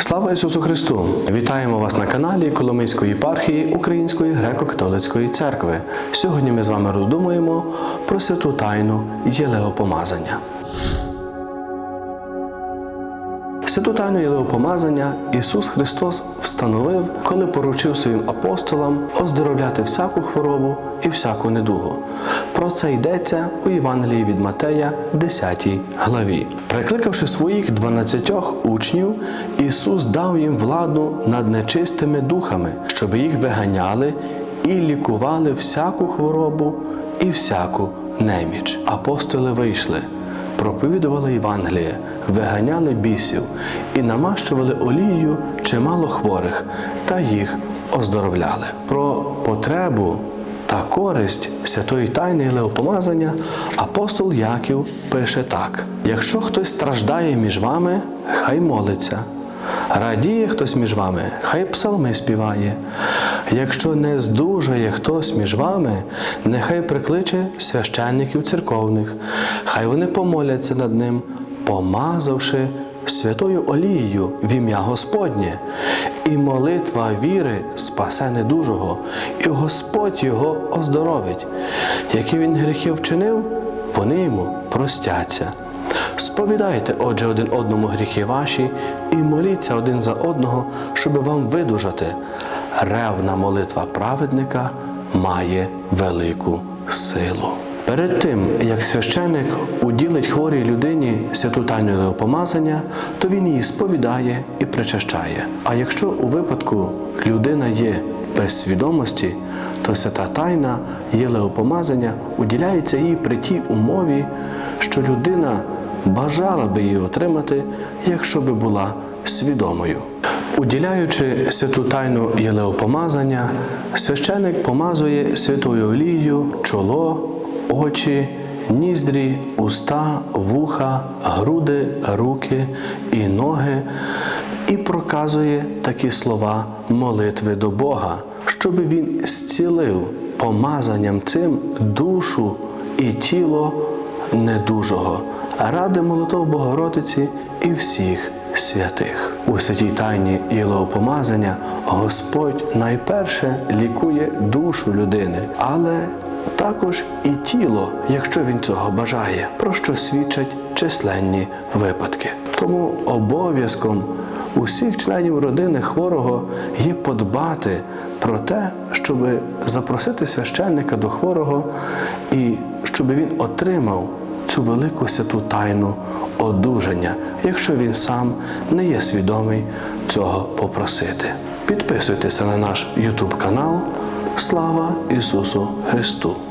Слава Ісусу Христу! Вітаємо вас на каналі Коломийської єпархії Української греко-католицької церкви. Сьогодні ми з вами роздумуємо про святу тайну єлеопомазання. Святу тайну єлеопомазання Ісус Христос встановив, коли поручив своїм апостолам оздоровляти всяку хворобу і всяку недугу. Про це йдеться у Євангелії від Матея, 10 главі. Прикликавши своїх 12 учнів, Ісус дав їм владу над нечистими духами, щоб їх виганяли і лікували всяку хворобу і всяку неміч. Апостоли вийшли проповідували Євангеліє, виганяли бісів і намащували олією чимало хворих та їх оздоровляли. Про потребу та користь святої тайни леопомазання апостол Яків пише так: якщо хтось страждає між вами, хай молиться. Радіє хтось між вами, хай псалми співає. Якщо не здужає хтось між вами, нехай прикличе священників церковних, хай вони помоляться над ним, помазавши святою олією в ім'я Господнє, і молитва віри спасе недужого, і Господь його оздоровить. Які він гріхи вчинив, вони йому простяться. Сповідайте, отже, один одному гріхи ваші і моліться один за одного, щоб вам видужати. Ревна молитва праведника має велику силу. Перед тим, як священик уділить хворій людині святу тайну Єлеопомазання, то він її сповідає і причащає. А якщо у випадку людина є без свідомості, то свята тайна Єлеопомазання уділяється їй при тій умові, що людина бажала би її отримати, якщо би була свідомою. Уділяючи святу тайну єлеопомазання, священик помазує святою олією чоло, очі, ніздрі, уста, вуха, груди, руки і ноги і проказує такі слова молитви до Бога, щоб він зцілив помазанням цим душу і тіло недужого, ради молитов Богородиці і всіх святих. У святій тайні Єлеопомазання Господь найперше лікує душу людини, але також і тіло, якщо він цього бажає, про що свідчать численні випадки. Тому обов'язком усіх членів родини хворого є подбати про те, щоб запросити священника до хворого і щоб він отримав цю велику святу тайну одужання, якщо він сам не є свідомий цього попросити. Підписуйтеся на наш YouTube канал. Слава Ісусу Христу!